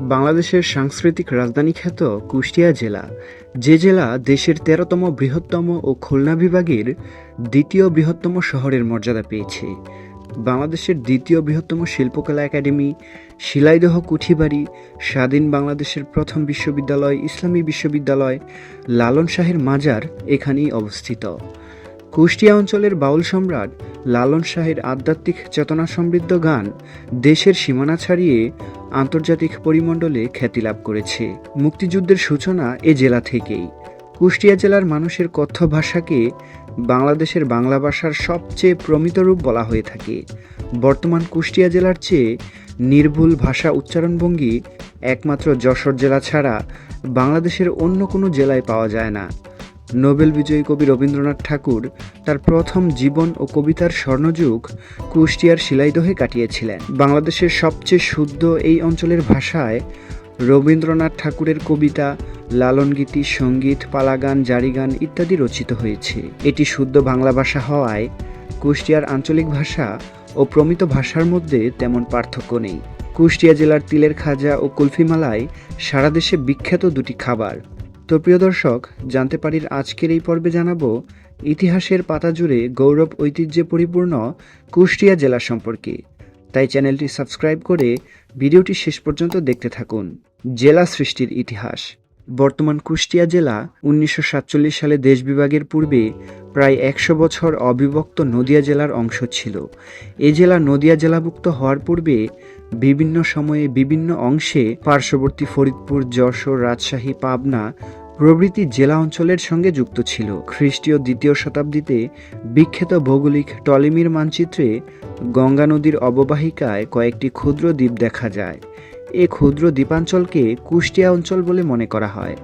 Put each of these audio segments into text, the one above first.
বাংলাদেশের সাংস্কৃতিক রাজধানী খ্যাত কুষ্টিয়া জেলা। যে জেলা দেশের তেরোতম বৃহত্তম ও খুলনা বিভাগের দ্বিতীয় বৃহত্তম শহরের মর্যাদা পেয়েছে। বাংলাদেশের দ্বিতীয় বৃহত্তম শিল্পকলা একাডেমি, শিলাইদহ কুঠিবাড়ি, স্বাধীন বাংলাদেশের প্রথম বিশ্ববিদ্যালয়, ইসলামী বিশ্ববিদ্যালয় লালন শাহের মাজার এখানেই অবস্থিত। কুষ্টিয়া অঞ্চলের বাউল সম্রাট লালন শাহের আধ্যাত্মিক চেতনা সমৃদ্ধ গান দেশের সীমানা ছাড়িয়ে আন্তর্জাতিক পরিমণ্ডলে খ্যাতি লাভ করেছে। মুক্তিযুদ্ধের সূচনা এ জেলা থেকেই। কুষ্টিয়া জেলার মানুষের কথ্য ভাষাকে বাংলাদেশের বাংলা ভাষার সবচেয়ে প্রমিত রূপ বলা হয়ে থাকে। বর্তমান কুষ্টিয়া জেলার চেয়ে নির্ভুল ভাষা উচ্চারণভঙ্গি একমাত্র যশোর জেলা ছাড়া বাংলাদেশের অন্য কোনো জেলায় পাওয়া যায় না। নোবেল বিজয়ী কবি রবীন্দ্রনাথ ঠাকুর তার প্রথম জীবন ও কবিতার স্বর্ণযুগ কুষ্টিয়ার শিলাইদহে কাটিয়েছিলেন। বাংলাদেশের সবচেয়ে শুদ্ধ এই অঞ্চলের ভাষায় রবীন্দ্রনাথ ঠাকুরের কবিতা, লালনগীতি, সংগীত, পালাগান, জারিগান ইত্যাদি রচিত হয়েছে। এটি শুদ্ধ বাংলা ভাষা হওয়ায় কুষ্টিয়ার আঞ্চলিক ভাষা ও প্রমিত ভাষার মধ্যে তেমন পার্থক্য নেই। কুষ্টিয়া জেলার তিলের খাজা ও কুলফিমালায় সারা দেশে বিখ্যাত দুটি খাবার। তো প্রিয় দর্শক, জানতে পারির আজকের এই পর্বে জানাব, ইতিহাসের পাতা জুড়ে গৌরব ঐতিহ্যে পরিপূর্ণ কুষ্টিয়া জেলা সম্পর্কে। তাই চ্যানেলটি সাবস্ক্রাইব করে ভিডিওটি শেষ পর্যন্ত দেখতে থাকুন। জেলা সৃষ্টির ইতিহাস। বর্তমান কুষ্টিয়া জেলা উনিশশো সাতচল্লিশ সালে দেশ বিভাগের পূর্বে প্রায় একশো বছর অবিভক্ত নদিয়া জেলার অংশ ছিল। এ জেলা নদিয়া জেলাভুক্ত হওয়ার পূর্বে বিভিন্ন সময়ে বিভিন্ন অংশে পার্শ্ববর্তী ফরিদপুর, যশোর, রাজশাহী, পাবনা প্রভৃতি জেলা অঞ্চলের সঙ্গে যুক্ত ছিল। খ্রিস্টীয় দ্বিতীয় শতাব্দীতে বিখ্যাত ভৌগোলিক টলিমির মানচিত্রে গঙ্গা নদীর অববাহিকায় কয়েকটি ক্ষুদ্র দ্বীপ দেখা যায়। এ ক্ষুদ্র দ্বীপাঞ্চলকে কুষ্টিয়া অঞ্চল বলে মনে করা হয়।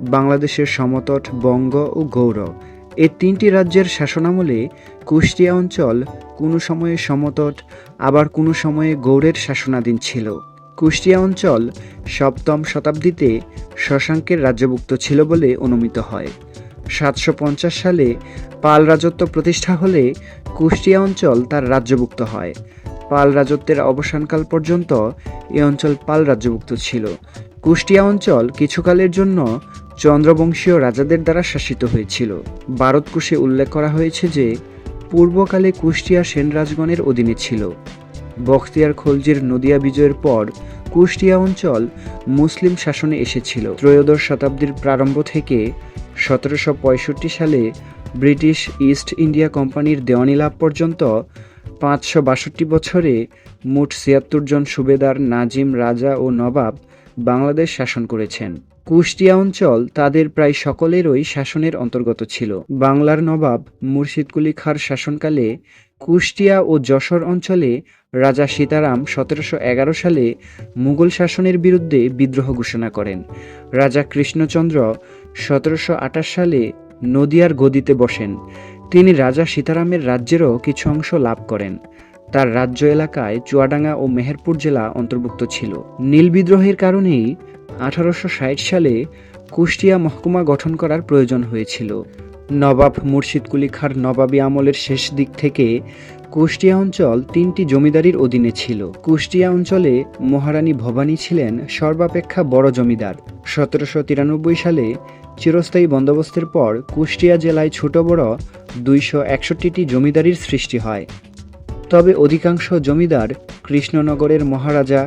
বাংলাদেশের সমতট, বঙ্গ ও গৌর এ তিনটি রাজ্যের শাসনামলে কুষ্টিয়া অঞ্চল কোনো সময়ে সমতট, আবার কোনো সময়ে গৌড়ের শাসনাধীন ছিল। কুষ্টিয়া অঞ্চল সপ্তম শতাব্দীতে শশাঙ্কের রাজ্যভুক্ত ছিল বলে অনুমিত হয়। সাতশো পঞ্চাশ সালে পাল রাজত্ব প্রতিষ্ঠা হলে কুষ্টিয়া অঞ্চল তার রাজ্যভুক্ত হয়। পাল রাজত্বের অবসানকাল পর্যন্ত এ অঞ্চল পাল রাজ্যভুক্ত ছিল। কুষ্টিয়া অঞ্চল কিছুকালের জন্য চন্দ্রবংশীয় রাজাদের দ্বারা শাসিত হয়েছিল। ভারতকুশে উল্লেখ করা হয়েছে যে পূর্বকালে কুষ্টিয়া সেন রাজগণের অধীনে ছিল। বখতিয়ার খলজির নদিয়া বিজয়ের পর কুষ্টিয়া অঞ্চল মুসলিম শাসনে এসেছিল। ত্রয়োদশ শতাব্দীর প্রারম্ভ থেকে সতেরোশো পঁয়ষট্টি সালে ব্রিটিশ ইস্ট ইন্ডিয়া কোম্পানির দেওয়ানি লাভ পর্যন্ত পাঁচশো বাষট্টি বছরে মোট ছিয়াত্তর জন সুবেদার নাজিম, রাজা ও নবাব বাংলাদেশ শাসন করেছেন। কুষ্টিয়া অঞ্চল তাদের প্রায় সকলেরই শাসনের অন্তর্গত ছিল। বাংলার নবাব মুর্শিদকুলি খাঁর শাসনকালে কুষ্টিয়া ও যশোর অঞ্চলে রাজা সীতারাম সতেরোশো এগারো সালে মুঘল শাসনের বিরুদ্ধে বিদ্রোহ ঘোষণা করেন। রাজা কৃষ্ণচন্দ্র সতেরোশো আঠাশ সালে নদিয়ার গদিতে বসেন। তিনি রাজা সীতারামের রাজ্যেরও কিছু অংশ লাভ করেন। তার রাজ্য এলাকায় চুয়াডাঙ্গা ও মেহেরপুর জেলা অন্তর্ভুক্ত ছিল। নীল বিদ্রোহের কারণেই আঠারোশো ষাট সালে কুষ্টিয়া মহকুমা গঠন করার প্রয়োজন হয়েছিল। নবাব মুর্শিদ কুলি খাঁর নবাবী আমলের শেষ দিক থেকে কুষ্টিয়া অঞ্চল তিনটি জমিদারির অধীনে ছিল। কুষ্টিয়া অঞ্চলে মহারানী ভবানী ছিলেন সর্বাপেক্ষা বড় জমিদার। সতেরোশো তিরানব্বই সালে চিরস্থায়ী বন্দোবস্তের পর কুষ্টিয়া জেলায় ছোট বড় দুইশো একষট্টিটি জমিদারির সৃষ্টি হয়। তবে অধিকাংশ জমিদার কৃষ্ণনগরের মহারাজা,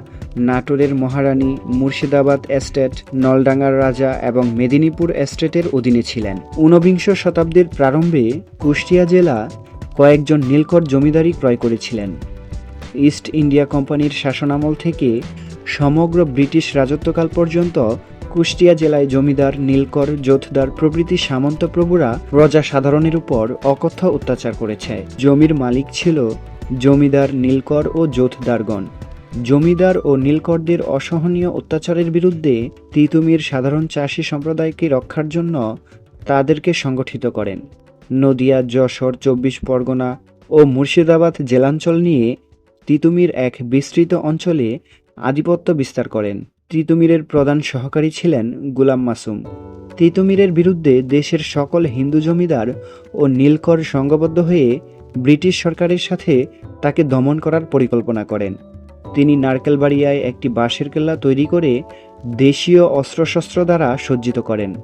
নাটোরের মহারানী, মুর্শিদাবাদ এস্টেট, নলডাঙ্গার রাজা এবং মেদিনীপুর এস্টেটের অধীনে ছিলেন। ঊনবিংশ শতাব্দীর প্রারম্ভে কুষ্টিয়া জেলা কয়েকজন নীলকর জমিদারি ক্রয় করেছিলেন। ইস্ট ইন্ডিয়া কোম্পানির শাসনামল থেকে সমগ্র ব্রিটিশ রাজত্বকাল পর্যন্ত কুষ্টিয়া জেলায় জমিদার, নীলকর যোথদার প্রভৃতি সামন্ত প্রভুরা প্রজা সাধারণের উপর অকথ্য অত্যাচার করেছে। জমির মালিক ছিল জমিদার নীলকর ও যোথদারগণ জমিদার ও নীলকরদের অসহনীয় অত্যাচারের বিরুদ্ধে তিতুমির সাধারণ চাষি সম্প্রদায়কে রক্ষার জন্য তাদেরকে সংগঠিত করেন। নদিয়া, যশোর, চব্বিশ পরগনা ও মুর্শিদাবাদ জেলাঞ্চল নিয়ে তিতুমির এক বিস্তৃত অঞ্চলে আধিপত্য বিস্তার করেন। তিতুমিরের প্রধান সহকারী ছিলেন গুলাম মাসুম। তিতুমিরের বিরুদ্ধে দেশের সকল হিন্দু জমিদার ও নীলকর সংঘবদ্ধ হয়ে ব্রিটিশ সরকারের সাথে তাকে দমন করার পরিকল্পনা করেন। তিনি নারকেলবাড়িয়ায় একটি বাঁশের কেল্লা তৈরি করে দেশীয় অস্ত্রশস্ত্র দ্বারা সজ্জিত করেন।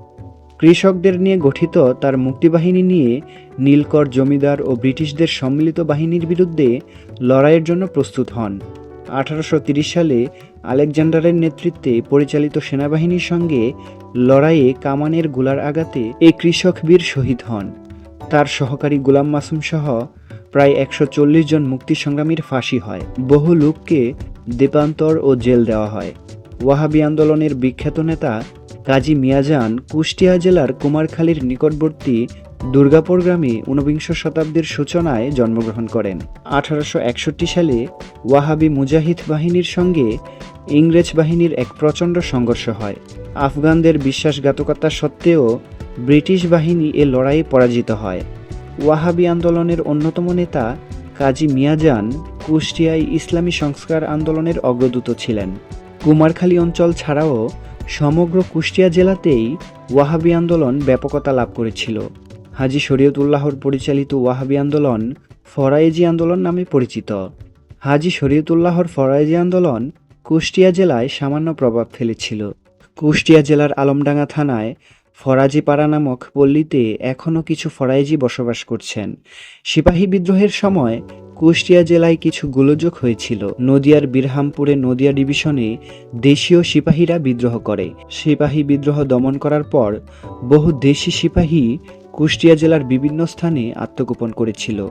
কৃষকদের নিয়ে গঠিত তার মুক্তিবাহিনী নিয়ে নীলকর জমিদার ও ব্রিটিশদের সম্মিলিত বাহিনীর বিরুদ্ধে লড়াইয়ের জন্য প্রস্তুত হন। আঠারোশো সালে আলেকজান্ডারের নেতৃত্বে পরিচালিত সেনাবাহিনীর সঙ্গে লড়াইয়ে কামানের গোলার আঘাতে এই কৃষক বীর শহীদ হন। তার সহকারী গোলাম মাসুম সহ প্রায় একশো চল্লিশ জন মুক্তি সংগ্রামীর ফাঁসি হয়। বহু লোককে দেপান্তর ও জেল দেওয়া হয়। ওয়াহাবি আন্দোলনের বিখ্যাত নেতা কাজী মিয়াজান কুষ্টিয়া জেলার কুমারখালীর নিকটবর্তী দুর্গাপুর গ্রামে ঊনবিংশ শতাব্দীর সূচনায় জন্মগ্রহণ করেন। আঠারোশো একষট্টি সালে ওয়াহাবি মুজাহিদ বাহিনীর সঙ্গে ইংরেজ বাহিনীর এক প্রচণ্ড সংঘর্ষ হয়। আফগানদের বিশ্বাসঘাতকতা সত্ত্বেও ব্রিটিশ বাহিনী এ লড়াইয়ে পরাজিত হয়। ওয়াহাবি আন্দোলনের অন্যতম নেতা কাজী মিয়াজান কুষ্টিয়ায় ইসলামী সংস্কার আন্দোলনের অগ্রদূত ছিলেন। কুমারখালী অঞ্চল ছাড়াও সমগ্র কুষ্টিয়া জেলাতেই ওয়াহাবি আন্দোলন ব্যাপকতা লাভ করেছিল। হাজি শরীয়তুল্লাহর পরিচালিত ওয়াহাবি আন্দোলন ফরায়েজি আন্দোলন নামে পরিচিত। হাজি শরীয়তুল্লাহর ফরায়েজি আন্দোলন কুষ্টিয়া জেলায় সামান্য প্রভাব ফেলেছিল। কুষ্টিয়া জেলার আলমডাঙ্গা থানায় ফরাজিপাড়া নামক পল্লীতে এখনও কিছু ফরাইজি বসবাস করছেন। সিপাহী বিদ্রোহের সময় কুষ্টিয়া জেলায় কিছু গোলযোগ হয়েছিল। নদিয়ার বীরহামপুরে নদিয়া ডিভিশনে দেশীয় সিপাহীরা বিদ্রোহ করে। সিপাহী বিদ্রোহ দমন করার পর বহু দেশি সিপাহী কুষ্টিয়া জেলার বিভিন্ন স্থানে আত্মগোপন করেছিল।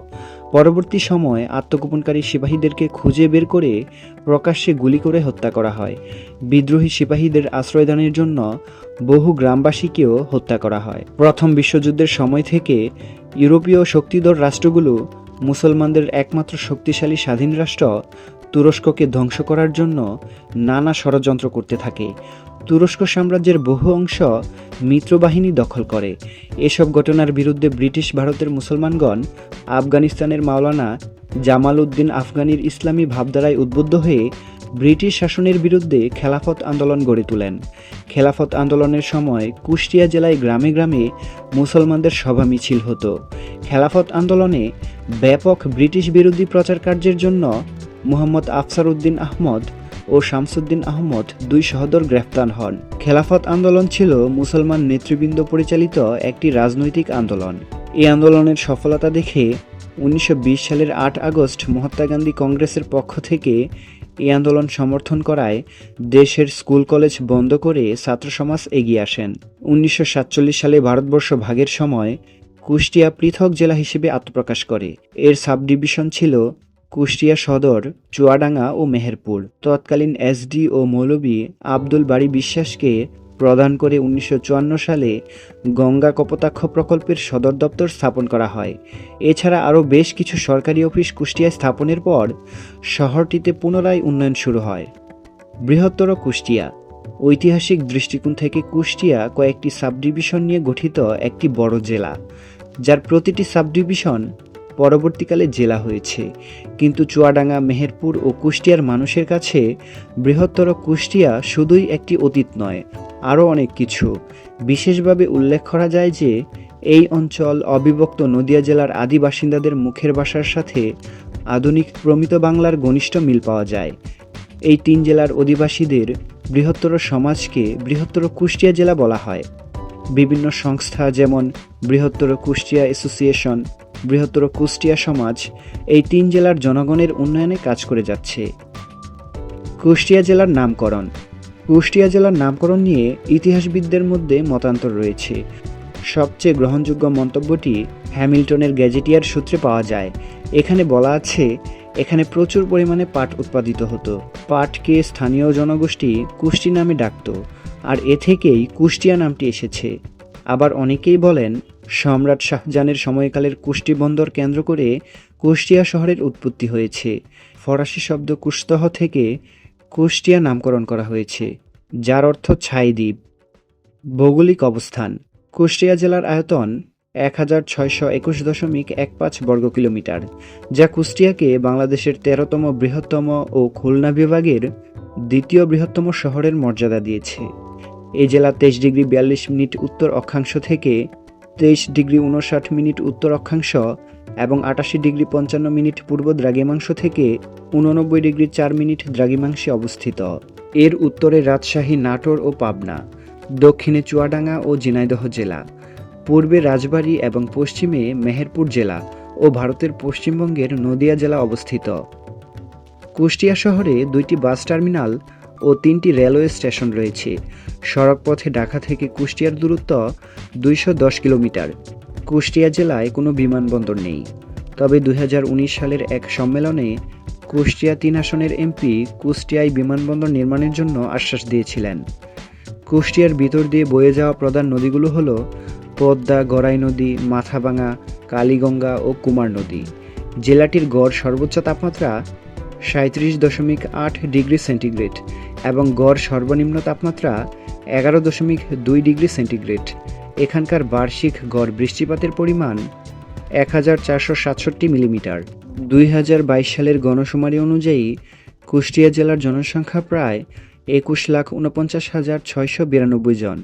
পরবর্তী সময় আত্মগোপনকারী সিপাহীদেরকে খুঁজে বের করে প্রকাশ্যে গুলি করে হত্যা করা হয়। বিদ্রোহী সিপাহীদের আশ্রয়দানের জন্য বহু গ্রামবাসীকেও হত্যা করা হয়। প্রথম বিশ্বযুদ্ধের সময় থেকে ইউরোপীয় শক্তিধর রাষ্ট্রগুলো মুসলমানদের একমাত্র শক্তিশালী স্বাধীন রাষ্ট্র তুরস্ককে ধ্বংস করার জন্য নানা ষড়যন্ত্র করতে থাকে। তুরস্ক সাম্রাজ্যের বহু অংশ মিত্রবাহিনী দখল করে। এসব ঘটনার বিরুদ্ধে ব্রিটিশ ভারতের মুসলমানগণ আফগানিস্তানের মাওলানা জামাল উদ্দিন আফগানির ইসলামী ভাবধারায় উদ্বুদ্ধ হয়ে ব্রিটিশ শাসনের বিরুদ্ধে খেলাফত আন্দোলন গড়ে তোলেন। খেলাফত আন্দোলনের সময় কুষ্টিয়া জেলায় গ্রামে গ্রামে মুসলমানদের সভা মিছিল হতো। খেলাফত আন্দোলনে ব্যাপক ব্রিটিশ বিরোধী প্রচার কার্যের জন্য মুহাম্মদ আফসার উদ্দিন আহমদ ও শামসুদ্দিন আহমদ দুই সহদর গ্রেফতার হন। খেলাফত আন্দোলন ছিল মুসলমান নেতৃবৃন্দ পরিচালিত একটি রাজনৈতিক আন্দোলন। এই আন্দোলনের সফলতা দেখে উনিশশো বিশ সালের আট আগস্ট মহাত্মা গান্ধী কংগ্রেসের পক্ষ থেকে এই আন্দোলন সমর্থন করায় দেশের স্কুল কলেজ বন্ধ করে ছাত্র সমাজ এগিয়ে আসেন। উনিশশো সাতচল্লিশ সালে ভারতবর্ষ ভাগের সময় কুষ্টিয়া পৃথক জেলা হিসেবে আত্মপ্রকাশ করে। এর সাব ডিভিশন ছিল কুষ্টিয়া সদর, চুয়াডাঙ্গা ও মেহেরপুর। তৎকালীন এসডি ও মৌলবী আব্দুল বাড়ি বিশ্বাসকে প্রদান করে উনিশশো চুয়ান্ন সালে গঙ্গা কপোতাক্ষ প্রকল্পের সদর দপ্তর স্থাপন করা হয়। এছাড়া আরও বেশ কিছু সরকারি অফিস কুষ্টিয়ায় স্থাপনের পর শহরটিতে পুনরায় উন্নয়ন শুরু হয়। বৃহত্তর কুষ্টিয়া। ঐতিহাসিক দৃষ্টিকোণ থেকে কুষ্টিয়া কয়েকটি সাবডিভিশন নিয়ে গঠিত একটি বড় জেলা। যার প্রতিটি সাবডিভিশন পরবর্তীকালে জেলা হয়েছে। কিন্তু চুয়াডাঙ্গা, মেহেরপুর ও কুষ্টিয়ার মানুষের কাছে বৃহত্তর কুষ্টিয়া শুধুই একটি অতীত নয়, আরও অনেক কিছু। বিশেষভাবে উল্লেখ করা যায় যে, এই অঞ্চল অবিভক্ত নদিয়া জেলার আদি বাসিন্দাদের মুখের ভাষার সাথে আধুনিক প্রমিত বাংলার ঘনিষ্ঠ মিল পাওয়া যায়। এই তিন জেলার অধিবাসীদের বৃহত্তর সমাজকে বৃহত্তর কুষ্টিয়া জেলা বলা হয়। বিভিন্ন সংস্থা যেমন বৃহত্তর কুষ্টিয়া অ্যাসোসিয়েশন, বৃহত্তর কুষ্টিয়া সমাজ এই তিন জেলার জনগণের উন্নয়নে কাজ করে যাচ্ছে। কুষ্টিয়া জেলার নামকরণ। কুষ্টিয়া জেলার নামকরণ নিয়ে ইতিহাসবিদদের মধ্যে মতান্তর রয়েছে। সবচেয়ে গ্রহণযোগ্য মন্তব্যটি হ্যামিল্টনের গ্যাজেটিয়ার সূত্রে পাওয়া যায়। এখানে বলা আছে এখানে প্রচুর পরিমাণে পাট উৎপাদিত হতো। পাটকে স্থানীয় জনগোষ্ঠী কুষ্টি নামে ডাকত, আর এ থেকেই কুষ্টিয়া নামটি এসেছে। আবার অনেকেই বলেন, সম্রাট শাহজাহানের সময়কালের কুষ্টি বন্দর কেন্দ্র করে কুষ্টিয়া শহরের উৎপত্তি হয়েছে। ফরাসি শব্দ কুস্তহ থেকে কুষ্টিয়া নামকরণ করা হয়েছে, যার অর্থ ছাই দ্বীপ। ভৌগোলিক অবস্থান, কুষ্টিয়া জেলার আয়তন এক হাজার ছয়শো একুশ দশমিক এক পাঁচ বর্গ কিলোমিটার, যা কুষ্টিয়াকে বাংলাদেশের তেরোতম বৃহত্তম ও খুলনা বিভাগের দ্বিতীয় বৃহত্তম শহরের মর্যাদা দিয়েছে। এই জেলা তেইশ ডিগ্রি বিয়াল্লিশ মিনিট উত্তর অক্ষাংশ থেকে তেইশ ডিগ্রি উনষাট মিনিট উত্তর অক্ষাংশ এবং আটাশি ডিগ্রি পঞ্চান্ন মিনিট পূর্ব দ্রাঘিমাংশ থেকে উননব্বই ডিগ্রি চার মিনিট দ্রাঘিমাংশে অবস্থিত। এর উত্তরে রাজশাহী, নাটোর ও পাবনা, দক্ষিণে চুয়াডাঙ্গা ও ঝিনাইদহ জেলা। পূর্বে রাজবাড়ী এবং পশ্চিমে মেহেরপুর জেলা ও ভারতের পশ্চিমবঙ্গের নদিয়া জেলা অবস্থিত। কুষ্টিয়া শহরে দুইটি বাস টার্মিনাল ও তিনটি রেলওয়ে স্টেশন রয়েছে। সড়কপথে ঢাকা থেকে কুষ্টিয়ার দূরত্ব দুইশো দশ কিলোমিটার। কুষ্টিয়া জেলায় কোনো বিমানবন্দর নেই। তবে দুই হাজার উনিশ সালের এক সম্মেলনে কুষ্টিয়া তিন আসনের এমপি কুষ্টিয়ায় বিমানবন্দর নির্মাণের জন্য আশ্বাস দিয়েছিলেন। কুষ্টিয়ার ভিতর দিয়ে বয়ে যাওয়া প্রধান নদীগুলো হলো পদ্মা, গড়াই নদী, মাথাভাঙা, কালীগঙ্গা ও কুমার নদী। জেলাটির গড় সর্বোচ্চ তাপমাত্রা সাঁত্রিশ দশমিক আট ডিগ্রি সেন্টিগ্রেড এবং গড় সর্বনিম্ন তাপমাত্রা এগারো দশমিক দুই ডিগ্রি সেন্টিগ্রেড। এখানকার বার্ষিক গড় বৃষ্টিপাতের পরিমাণ এক হাজার চারশো সাতষট্টি মিলিমিটার। দুই হাজার বাইশ সালের গণশুমারি অনুযায়ী কুষ্টিয়া জেলার জনসংখ্যা প্রায় একুশ লাখ উনপঞ্চাশ হাজার ছয়শো বিরানব্বই জন।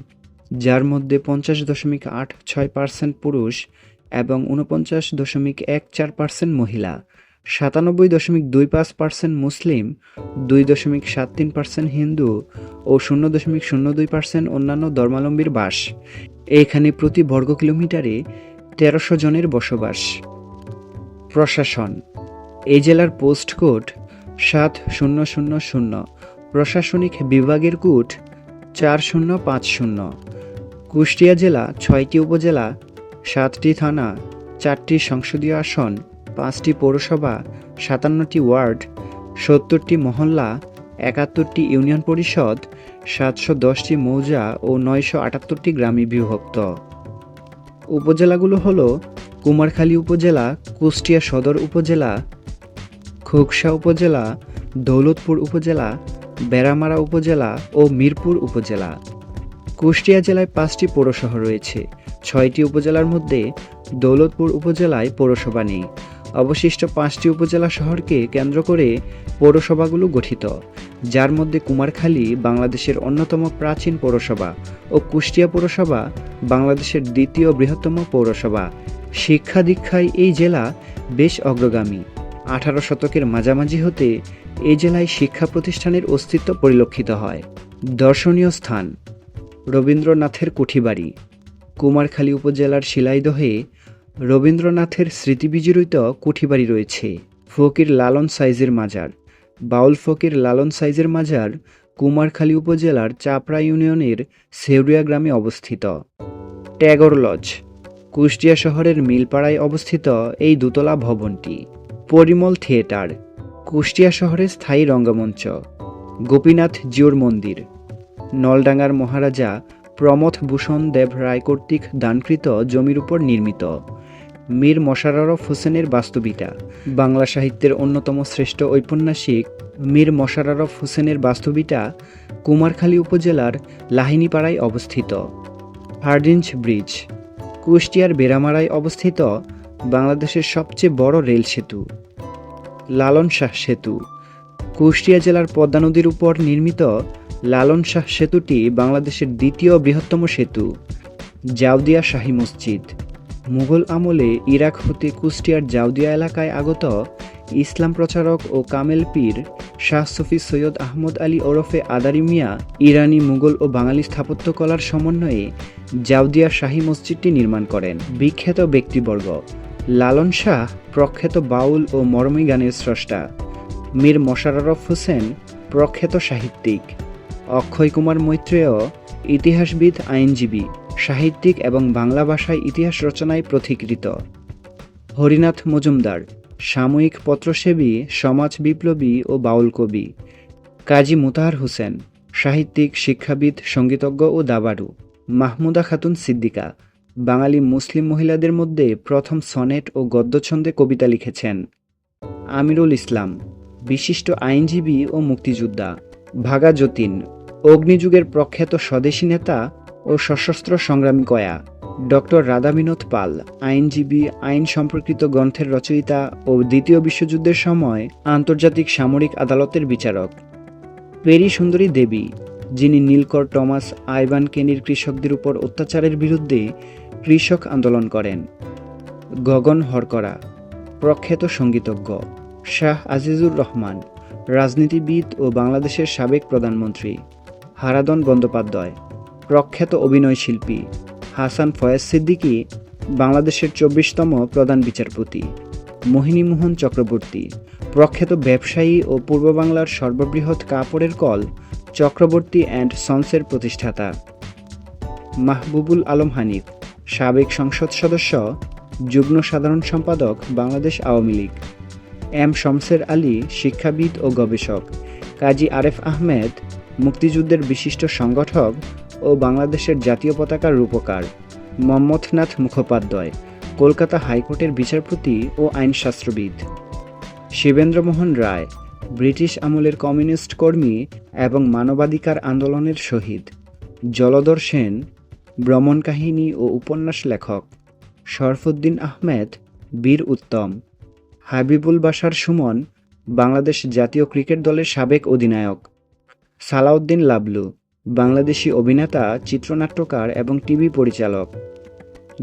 যার মধ্যে পঞ্চাশ দশমিক আট ছয় পার্সেন্ট পুরুষ এবং উনপঞ্চাশ দশমিক এক চার পার্সেন্ট মহিলা, সাতানব্বই দশমিক দুই পাঁচ পার্সেন্ট মুসলিম, দুই দশমিক সাত তিন পার্সেন্ট হিন্দু ও শূন্য দশমিক শূন্য দুই পার্সেন্ট অন্যান্য ধর্মাবলম্বীর বাস। এখানে প্রতি বর্গ কিলোমিটারে তেরোশো জনের বসবাস। প্রশাসন। এই জেলার পোস্ট কোড সাত শূন্য শূন্য শূন্য। প্রশাসনিক বিভাগের কোড চার শূন্য পাঁচ শূন্য। কুষ্টিয়া জেলা ছয়টি উপজেলা, সাতটি থানা, চারটি সংসদীয় আসন, পাঁচটি পৌরসভা, সাতান্নটি ওয়ার্ড, সত্তরটি মহল্লা, একাত্তরটি ইউনিয়ন পরিষদ, সাতশো দশটি মৌজা ও নয়শো আটাত্তরটি গ্রামে বিভক্ত। উপজেলাগুলো হলো কুমারখালী উপজেলা, কুষ্টিয়া সদর উপজেলা, খোকসা উপজেলা, দৌলতপুর উপজেলা, বেড়ামারা উপজেলা ও মিরপুর উপজেলা। কুষ্টিয়া জেলায় পাঁচটি পৌরশহর রয়েছে। ছয়টি উপজেলার মধ্যে দৌলতপুর উপজেলায় পৌরসভা নেই। অবশিষ্ট পাঁচটি উপজেলা শহরকে কেন্দ্র করে পৌরসভাগুলো গঠিত, যার মধ্যে কুমারখালী বাংলাদেশের অন্যতম প্রাচীন পৌরসভা ও কুষ্টিয়া পৌরসভা বাংলাদেশের দ্বিতীয় বৃহত্তম পৌরসভা। শিক্ষা দীক্ষায় এই জেলা বেশ অগ্রগামী। আঠারো শতকের মাঝামাঝি হতে এই জেলায় শিক্ষা প্রতিষ্ঠানের অস্তিত্ব পরিলক্ষিত হয়। দর্শনীয় স্থান রবীন্দ্রনাথের কুঠিবাড়ি, কুমারখালী উপজেলার শিলাইদহে রবীন্দ্রনাথের স্মৃতিবিজড়িত কুঠিবাড়ি রয়েছে। ফকির লালন সাইজের মাজার, বাউল ফকির লালন সাইজের মাজার কুমারখালী উপজেলার চাপড়া ইউনিয়নের সেউরিয়া গ্রামে অবস্থিত। ট্যাগর লজ, কুষ্টিয়া শহরের মিলপাড়ায় অবস্থিত এই দোতলা ভবনটি পরিমল থিয়েটার, কুষ্টিয়া শহরের স্থায়ী রঙ্গমঞ্চ, গোপীনাথ জিওর মন্দির। নলডাঙ্গার মহারাজা প্রমথ ভূষণ দেব রায় কর্তৃক দানকৃত জমির উপর নির্মিত। মীর মশাররফ হোসেনের বাস্তবিতা। বাংলা সাহিত্যের অন্যতম শ্রেষ্ঠ ঔপন্যাসিক মীর মশাররফ হোসেনের বাস্তবিতা কুমারখালী উপজেলার লাহিনীপাড়ায় অবস্থিত। Hardinge bridge. কুষ্টিয়ার বেড়ামারায় অবস্থিত বাংলাদেশের সবচেয়ে বড় রেল সেতু। লালন শাহ সেতু। কুষ্টিয়া জেলার পদ্মা নদীর উপর নির্মিত লালন শাহ সেতুটি বাংলাদেশের দ্বিতীয় বৃহত্তম সেতু, জাউদিয়া শাহী মসজিদ। মুঘল আমলে ইরাক হতে কুষ্টিয়ার জাউদিয়া এলাকায় আগত ইসলাম প্রচারক ও কামেল পীর শাহ সফি সৈয়দ আহমদ আলী ওরফে আদারি মিয়া ইরানি, মুঘল ও বাঙালি স্থাপত্যকলার সমন্বয়ে জাউদিয়া শাহী মসজিদটি নির্মাণ করেন। বিখ্যাত ব্যক্তিবর্গ, লালন শাহ প্রখ্যাত বাউল ও মরমী গানের স্রষ্টা। মীর মশাররফ হোসেন প্রখ্যাত সাহিত্যিক। অক্ষয় কুমার মৈত্রেয় ইতিহাসবিদ, আইনজীবী, সাহিত্যিক এবং বাংলা ভাষায় ইতিহাস রচনায় প্রথিকৃত হরিনাথ মজুমদার, সাময়িক পত্রসেবী, সমাজ বিপ্লবী ও বাউল কবি। কাজী মুতাহার হোসেন, সাহিত্যিক, শিক্ষাবিদ, সঙ্গীতজ্ঞ ও দাবাড়ু। মাহমুদা খাতুন সিদ্দিকা, বাঙালি মুসলিম মহিলাদের মধ্যে প্রথম সনেট ও গদ্যছন্দে কবিতা লিখেছেন। আমিরুল ইসলাম, বিশিষ্ট আইনজীবী ও মুক্তিযোদ্ধা। ভাগা যতীন অগ্নিযুগের প্রখ্যাত স্বদেশী নেতা ও সশস্ত্র সংগ্রামী কয়া ডক্টর রাধাবিনোদ পাল, আইনজীবী, আইন সম্পর্কিত গ্রন্থের রচয়িতা ও দ্বিতীয় বিশ্বযুদ্ধের সময় আন্তর্জাতিক সামরিক আদালতের বিচারক। পেরি সুন্দরী দেবী, যিনি নীলকর টমাস আইবান কেনির কৃষকদের উপর অত্যাচারের বিরুদ্ধে কৃষক আন্দোলন করেন। গগন হরকরা, প্রখ্যাত সঙ্গীতজ্ঞ, শাহ আজিজুর রহমান, রাজনীতিবিদ ও বাংলাদেশের সাবেক প্রধানমন্ত্রী। হারাদন বন্দ্যোপাধ্যায়, প্রখ্যাত অভিনয় শিল্পী হাসান ফয়েজ সিদ্দিকী, বাংলাদেশের চব্বিশতম প্রধান বিচারপতি মোহিনীমোহন চক্রবর্তী, প্রখ্যাত ব্যবসায়ী ও পূর্ব বাংলার সর্ববৃহৎ কাপড়ের কল চক্রবর্তী অ্যান্ড সন্সের প্রতিষ্ঠাতা মাহবুবুল আলম হানিফ, সাবেক সংসদ সদস্য, যুগ্ম সাধারণ সম্পাদক, বাংলাদেশ আওয়ামী লীগ এম শমসের আলী, শিক্ষাবিদ ও গবেষক কাজী আরেফ আহমেদ মুক্তিযুদ্ধের বিশিষ্ট সংগঠক ও বাংলাদেশের জাতীয় পতাকার রূপকার মম্মথনাথ মুখোপাধ্যায়, কলকাতা হাইকোর্টের বিচারপতি ও আইনশাস্ত্রবিদ। শিবেন্দ্রমোহন রায়, ব্রিটিশ আমলের কমিউনিস্ট কর্মী এবং মানবাধিকার আন্দোলনের শহীদ। জলধর সেন, ভ্রমণ কাহিনী ও উপন্যাস লেখক। শরফুদ্দিন আহমেদ, বীর উত্তম। হাবিবুল বাশার সুমন, বাংলাদেশ জাতীয় ক্রিকেট দলের সাবেক অধিনায়ক। সালাউদ্দিন লাবলু, বাংলাদেশি অভিনেতা, চিত্রনাট্যকার এবং টিভি পরিচালক।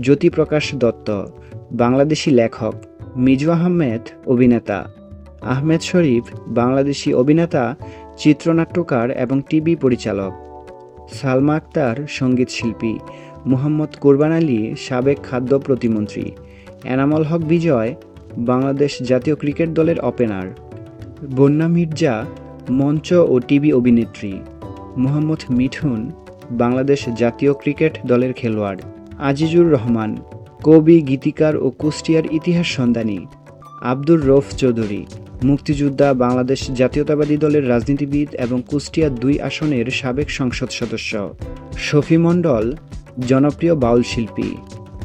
জ্যোতিপ্রকাশ দত্ত, বাংলাদেশি লেখক। মিজু আহমেদ, অভিনেতা। আহমেদ শরীফ, বাংলাদেশি অভিনেতা, চিত্রনাট্যকার এবং টিভি পরিচালক। সালমা আক্তার, সংগীত শিল্পী। মুহাম্মদ কুরবান আলী, সাবেক খাদ্য প্রতিমন্ত্রী। এনামল হক বিজয়, বাংলাদেশ জাতীয় ক্রিকেট দলের ওপেনার বন্যা মির্জা মঞ্চ ও টিভি অভিনেত্রী মোহাম্মদ মিঠুন, বাংলাদেশ জাতীয় ক্রিকেট দলের খেলোয়াড় আজিজুর রহমান, কবি, গীতিকার ও কুষ্টিয়ার ইতিহাস সন্ধানী আব্দুর রফ চৌধুরী। মুক্তিযোদ্ধা বাংলাদেশ জাতীয়তাবাদী দলের রাজনীতিবিদ এবং কুষ্টিয়া দুই আসনের সাবেক সংসদ সদস্য। শফি মণ্ডল, জনপ্রিয় বাউল শিল্পী।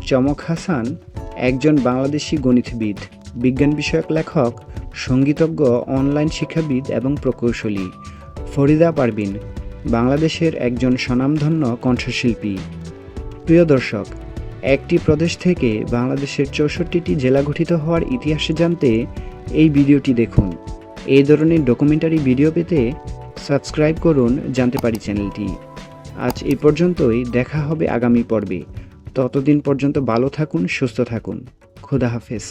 চমক হাসান একজন বাংলাদেশি গণিতবিদ, বিজ্ঞান বিষয়ক লেখক, সঙ্গীতজ্ঞ, অনলাইন শিক্ষাবিদ এবং প্রকৌশলী। ফরিদা পারবিন বাংলাদেশের একজন স্বনামধন্য কণ্ঠশিল্পী। প্রিয় দর্শক, একটি প্রদেশ থেকে বাংলাদেশের চৌষট্টিটি জেলা গঠিত হওয়ার ইতিহাস জানতে এই ভিডিওটি দেখুন। এই ধরনের ডকুমেন্টারি ভিডিও পেতে সাবস্ক্রাইব করুন জানতে পারি চ্যানেলটি। আজ এ পর্যন্তই, দেখা হবে আগামী পর্বে। ততদিন পর্যন্ত ভালো থাকুন সুস্থ থাকুন। খুদা হাফেজ।